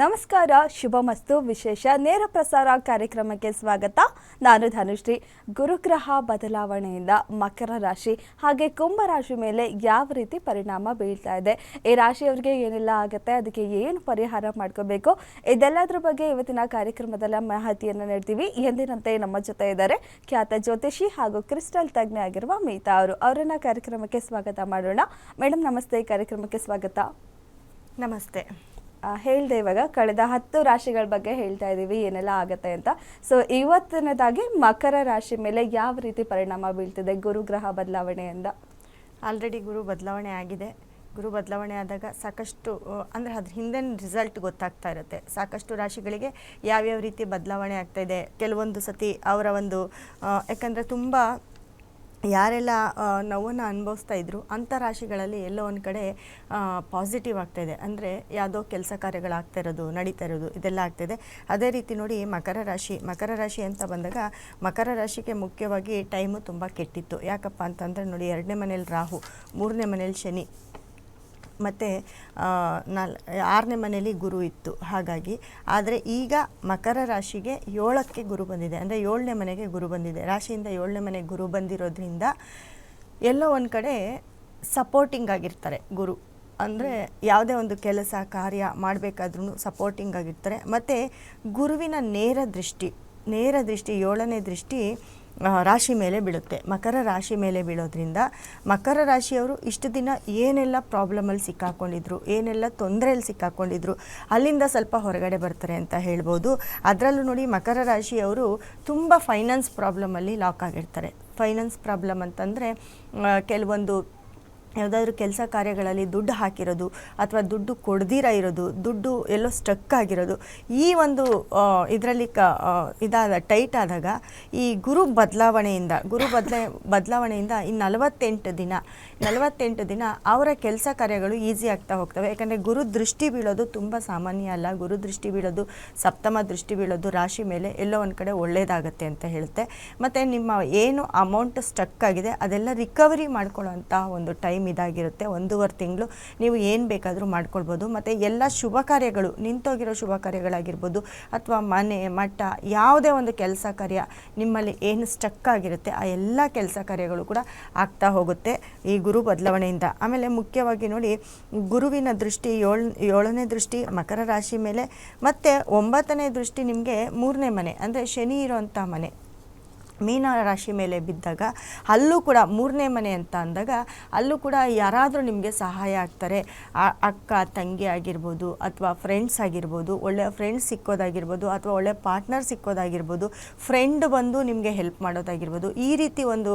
ನಮಸ್ಕಾರ ಶುಭಮಸ್ತು ವಿಶೇಷ ನೇರ ಪ್ರಸಾರ ಕಾರ್ಯಕ್ರಮಕ್ಕೆ ಸ್ವಾಗತ. ನಾನು ಧನುಶ್ರೀ. ಗುರುಗ್ರಹ ಬದಲಾವಣೆಯಿಂದ ಮಕರ ರಾಶಿ ಹಾಗೆ ಕುಂಭ ರಾಶಿ ಮೇಲೆ ಯಾವ ರೀತಿ ಪರಿಣಾಮ ಬೀಳ್ತಾ ಇದೆ, ಈ ರಾಶಿಯವರಿಗೆ ಏನೆಲ್ಲ ಆಗುತ್ತೆ, ಅದಕ್ಕೆ ಏನು ಪರಿಹಾರ ಮಾಡ್ಕೋಬೇಕು, ಇದೆಲ್ಲದರ ಬಗ್ಗೆ ಇವತ್ತಿನ ಕಾರ್ಯಕ್ರಮದಲ್ಲಿ ಮಾಹಿತಿಯನ್ನು ನೀಡ್ತೀವಿ. ಎಂದಿನಂತೆ ನಮ್ಮ ಜೊತೆ ಇದ್ದಾರೆ ಖ್ಯಾತ ಜ್ಯೋತಿಷಿ ಹಾಗೂ ಕ್ರಿಸ್ಟಲ್ ತಜ್ಞೆ ಆಗಿರುವ ಮೀತಾ ಅವರು. ಅವರನ್ನ ಕಾರ್ಯಕ್ರಮಕ್ಕೆ ಸ್ವಾಗತ ಮಾಡೋಣ. ಮೇಡಮ್ ನಮಸ್ತೆ. ಕಾರ್ಯಕ್ರಮಕ್ಕೆ ಸ್ವಾಗತ. ನಮಸ್ತೆ. ಹೇಳ್ದೆ ಇವಾಗ ಕಳೆದ ಹತ್ತು ರಾಶಿಗಳ ಬಗ್ಗೆ ಹೇಳ್ತಾ ಇದ್ದೀವಿ ಏನೆಲ್ಲ ಆಗುತ್ತೆ ಅಂತ. ಸೊ ಇವತ್ತಿನದಾಗಿ ಮಕರ ರಾಶಿ ಮೇಲೆ ಯಾವ ರೀತಿ ಪರಿಣಾಮ ಬೀಳ್ತಿದೆ ಗುರುಗ್ರಹ ಬದಲಾವಣೆಯಿಂದ? ಆಲ್ರೆಡಿ ಗುರು ಬದಲಾವಣೆ ಆಗಿದೆ. ಗುರು ಬದಲಾವಣೆ ಆದಾಗ ಸಾಕಷ್ಟು ಅಂದರೆ ಅದ್ರ ಹಿಂದಿನ ರಿಸಲ್ಟ್ ಗೊತ್ತಾಗ್ತಾ ಇರುತ್ತೆ. ಸಾಕಷ್ಟು ರಾಶಿಗಳಿಗೆ ಯಾವ್ಯಾವ ರೀತಿ ಬದಲಾವಣೆ ಆಗ್ತಾ ಇದೆ. ಕೆಲವೊಂದು ಸತಿ ಅವರ ಒಂದು ಯಾಕಂದರೆ ತುಂಬ ಯಾರೆಲ್ಲ ನೋವನ್ನು ಅನುಭವಿಸ್ತಾ ಇದ್ರು ಅಂಥ ರಾಶಿಗಳಲ್ಲಿ ಎಲ್ಲೋ ಒಂದು ಕಡೆ ಪಾಸಿಟಿವ್ ಆಗ್ತಾ ಇದೆ. ಅಂದರೆ ಯಾವುದೋ ಕೆಲಸ ಕಾರ್ಯಗಳಾಗ್ತಾ ಇರೋದು, ನಡೀತಾ ಇರೋದು, ಇದೆಲ್ಲ ಆಗ್ತಾಯಿದೆ ಅದೇ ರೀತಿ ನೋಡಿ ಮಕರ ರಾಶಿ. ಮಕರ ರಾಶಿ ಅಂತ ಬಂದಾಗ ಮಕರ ರಾಶಿಗೆ ಮುಖ್ಯವಾಗಿ ಟೈಮು ತುಂಬ ಕೆಟ್ಟಿತ್ತು. ಯಾಕಪ್ಪ ಅಂತಂದರೆ ನೋಡಿ ಎರಡನೇ ಮನೇಲಿ ರಾಹು, ಮೂರನೇ ಮನೇಲಿ ಶನಿ. ಮತ್ತು ನಾಲ್, ಆರನೇ ಮನೆಯಲ್ಲಿ ಗುರು ಇತ್ತು. ಹಾಗಾಗಿ, ಆದರೆ ಈಗ ಮಕರ ರಾಶಿಗೆ ಏಳಕ್ಕೆ ಗುರು ಬಂದಿದೆ. ಅಂದರೆ ಏಳನೇ ಮನೆಗೆ ಗುರು ಬಂದಿದೆ. ರಾಶಿಯಿಂದ ಏಳನೇ ಮನೆಗೆ ಗುರು ಬಂದಿರೋದ್ರಿಂದ ಎಲ್ಲೋ ಒಂದು ಕಡೆ ಸಪೋರ್ಟಿಂಗ್ ಆಗಿರ್ತಾರೆ ಗುರು. ಅಂದರೆ ಯಾವುದೇ ಒಂದು ಕೆಲಸ, ಕಾರ್ಯ ಮಾಡಬೇಕಾದ್ರೂ ಸಪೋರ್ಟಿಂಗ್ ಆಗಿರ್ತಾರೆ. ಮತ್ತು ಗುರುವಿನ ನೇರ ದೃಷ್ಟಿ ನೇರ ದೃಷ್ಟಿ, ಏಳನೇ ದೃಷ್ಟಿ ರಾಶಿ ಮೇಲೆ ಬೀಳುತ್ತೆ. ಮಕರ ರಾಶಿ ಮೇಲೆ ಬೀಳೋದ್ರಿಂದ ಮಕರ ರಾಶಿಯವರು ಇಷ್ಟು ದಿನ ಏನೆಲ್ಲ ಪ್ರಾಬ್ಲಮಲ್ಲಿ ಸಿಕ್ಕಾಕೊಂಡಿದ್ರು, ಏನೆಲ್ಲ ತೊಂದರೆಯಲ್ಲಿ ಸಿಕ್ಕಾಕೊಂಡಿದ್ರು, ಅಲ್ಲಿಂದ ಸ್ವಲ್ಪ ಹೊರಗಡೆ ಬರ್ತಾರೆ ಅಂತ ಹೇಳ್ಬೋದು. ಅದರಲ್ಲೂ ನೋಡಿ ಮಕರ ರಾಶಿಯವರು ತುಂಬ ಫೈನಾನ್ಸ್ ಪ್ರಾಬ್ಲಮಲ್ಲಿ ಲಾಕ್ ಆಗಿರ್ತಾರೆ. ಫೈನಾನ್ಸ್ ಪ್ರಾಬ್ಲಮ್ ಅಂತಂದರೆ ಕೆಲವೊಂದು ಯಾವುದಾದ್ರೂ ಕೆಲಸ ಕಾರ್ಯಗಳಲ್ಲಿ ದುಡ್ಡು ಹಾಕಿರೋದು ಅಥವಾ ದುಡ್ಡು ಕೊಡ್ದಿರ ಇರೋದು, ದುಡ್ಡು ಎಲ್ಲೋ ಸ್ಟಕ್ ಆಗಿರೋದು, ಈ ಒಂದು ಇದರಲ್ಲಿ ಕ ಇದಾದ ಟೈಟ್ ಆದಾಗ ಈ ಗುರು ಬದಲಾವಣೆಯಿಂದ, ಗುರು ಬದಲ, ಬದಲಾವಣೆಯಿಂದ ಈ ನಲವತ್ತೆಂಟು ದಿನ ನಲವತ್ತೆಂಟು ದಿನ ಅವರ ಕೆಲಸ ಕಾರ್ಯಗಳು ಈಸಿ ಆಗ್ತಾ ಹೋಗ್ತವೆ. ಯಾಕಂದರೆ ಗುರು ದೃಷ್ಟಿ ಬೀಳೋದು ತುಂಬ ಸಾಮಾನ್ಯ ಅಲ್ಲ. ಗುರು ದೃಷ್ಟಿ ಬೀಳೋದು, ಸಪ್ತಮ ದೃಷ್ಟಿ ಬೀಳೋದು ರಾಶಿ ಮೇಲೆ ಎಲ್ಲೋ ಒಂದು ಕಡೆ ಒಳ್ಳೆಯದಾಗತ್ತೆ ಅಂತ ಹೇಳುತ್ತೆ. ಮತ್ತು ನಿಮ್ಮ ಏನು ಅಮೌಂಟ್ ಸ್ಟಕ್ ಆಗಿದೆ ಅದೆಲ್ಲ ರಿಕವರಿ ಮಾಡ್ಕೊಳ್ಳೋಂಥ ಒಂದು ಟೈಮ್ ಇದಾಗಿರುತ್ತೆ ಒಂದೂವರೆ ತಿಂಗಳು. ನೀವು ಏನು ಬೇಕಾದರೂ ಮಾಡ್ಕೊಳ್ಬೋದು. ಮತ್ತು ಎಲ್ಲ ಶುಭ ಕಾರ್ಯಗಳು, ನಿಂತೋಗಿರೋ ಶುಭ ಕಾರ್ಯಗಳಾಗಿರ್ಬೋದು, ಅಥವಾ ಮನೆ, ಮಠ, ಯಾವುದೇ ಒಂದು ಕೆಲಸ ಕಾರ್ಯ ನಿಮ್ಮಲ್ಲಿ ಏನು ಸ್ಟಕ್ ಆಗಿರುತ್ತೆ, ಆ ಎಲ್ಲ ಕೆಲಸ ಕಾರ್ಯಗಳು ಕೂಡ ಆಗ್ತಾ ಹೋಗುತ್ತೆ ಈ ಗುರು ಬದಲಾವಣೆಯಿಂದ. ಆಮೇಲೆ ಮುಖ್ಯವಾಗಿ ನೋಡಿ, ಗುರುವಿನ ದೃಷ್ಟಿ, ಏಳು, ಏಳನೇ ದೃಷ್ಟಿ, ಮಕರ ರಾಶಿ ಮೇಲೆ. ಮತ್ತು ಒಂಬತ್ತನೇ ದೃಷ್ಟಿ ನಿಮಗೆ ಮೂರನೇ ಮನೆ, ಅಂದರೆ ಶನಿ ಇರೋಂಥ ಮನೆ. ಮೀನ ರಾಶಿ ಮೇಲೆ ಬಿದ್ದಾಗ ಅಲ್ಲೂ ಕೂಡ ಮೂರನೇ ಮನೆ ಅಂತ ಅಂದಾಗ ಅಲ್ಲೂ ಕೂಡ ಯಾರಾದರೂ ನಿಮಗೆ ಸಹಾಯ ಆಗ್ತಾರೆ. ಅಕ್ಕ, ತಂಗಿ ಆಗಿರ್ಬೋದು ಅಥವಾ ಫ್ರೆಂಡ್ಸ್ ಆಗಿರ್ಬೋದು ಒಳ್ಳೆಯ ಫ್ರೆಂಡ್ಸ್ ಸಿಕ್ಕೋದಾಗಿರ್ಬೋದು ಅಥವಾ ಒಳ್ಳೆಯ ಪಾರ್ಟ್ನರ್ ಸಿಕ್ಕೋದಾಗಿರ್ಬೋದು ಫ್ರೆಂಡ್ ಬಂದು ನಿಮಗೆ ಹೆಲ್ಪ್ ಮಾಡೋದಾಗಿರ್ಬೋದು, ಈ ರೀತಿ ಒಂದು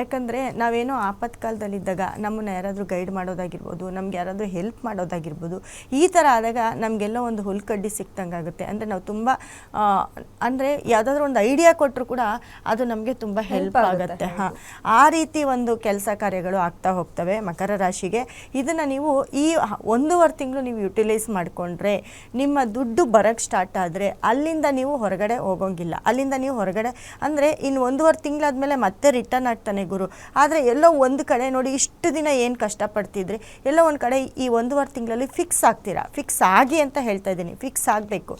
ಯಾಕಂದರೆ ನಾವೇನೋ ಆಪತ್ಕಾಲದಲ್ಲಿದ್ದಾಗ ನಮ್ಮನ್ನು ಯಾರಾದರೂ ಗೈಡ್ ಮಾಡೋದಾಗಿರ್ಬೋದು, ನಮ್ಗೆ ಯಾರಾದರೂ ಹೆಲ್ಪ್ ಮಾಡೋದಾಗಿರ್ಬೋದು, ಈ ಥರ ಆದಾಗ ನಮಗೆಲ್ಲ ಒಂದು ಹುಲ್ಕಡ್ಡಿ ಸಿಕ್ತಂಗೆ ಆಗುತ್ತೆ ಅಂದರೆ ನಾವು ತುಂಬ ಅಂದರೆ ಯಾವುದಾದ್ರೂ ಒಂದು ಐಡಿಯಾ ಕೊಟ್ಟರು ಕೂಡ ಅದು ನಮಗೆ ತುಂಬ ಹೆಲ್ಪ್ ಆಗುತ್ತೆ, ಹಾಂ. ಆ ರೀತಿ ಒಂದು ಕೆಲಸ ಕಾರ್ಯಗಳು ಆಗ್ತಾ ಹೋಗ್ತವೆ ಮಕರ ರಾಶಿಗೆ. ಇದನ್ನು ನೀವು ಈ ಒಂದೂವರೆ ತಿಂಗಳು ನೀವು ಯುಟಿಲೈಸ್ ಮಾಡಿಕೊಂಡ್ರೆ ನಿಮ್ಮ ದುಡ್ಡು ಬರೋಕ್ಕೆ ಸ್ಟಾರ್ಟ್ ಆದರೆ ಅಲ್ಲಿಂದ ನೀವು ಹೊರಗಡೆ ಹೋಗೋಂಗಿಲ್ಲ. ಅಲ್ಲಿಂದ ನೀವು ಹೊರಗಡೆ ಅಂದರೆ ಇನ್ನು ಒಂದೂವರೆ ತಿಂಗಳಾದಮೇಲೆ ಮತ್ತೆ ರಿಟರ್ನ್ ಆಗ್ತಾನೆ ಗುರು. ಆದರೆ ಎಲ್ಲೋ ಒಂದು ಕಡೆ ನೋಡಿ ಇಷ್ಟು ದಿನ ಏನು ಕಷ್ಟಪಡ್ತಿದ್ರಿ ಎಲ್ಲೋ ಒಂದು ಕಡೆ ಈ ಒಂದೂವರೆ ತಿಂಗಳಲ್ಲಿ ಫಿಕ್ಸ್ ಆಗ್ತೀರಾ? ಫಿಕ್ಸ್ ಆಗಿ ಅಂತ ಹೇಳ್ತಾ ಇದ್ದೀನಿ. ಫಿಕ್ಸ್ ಆಗಬೇಕು.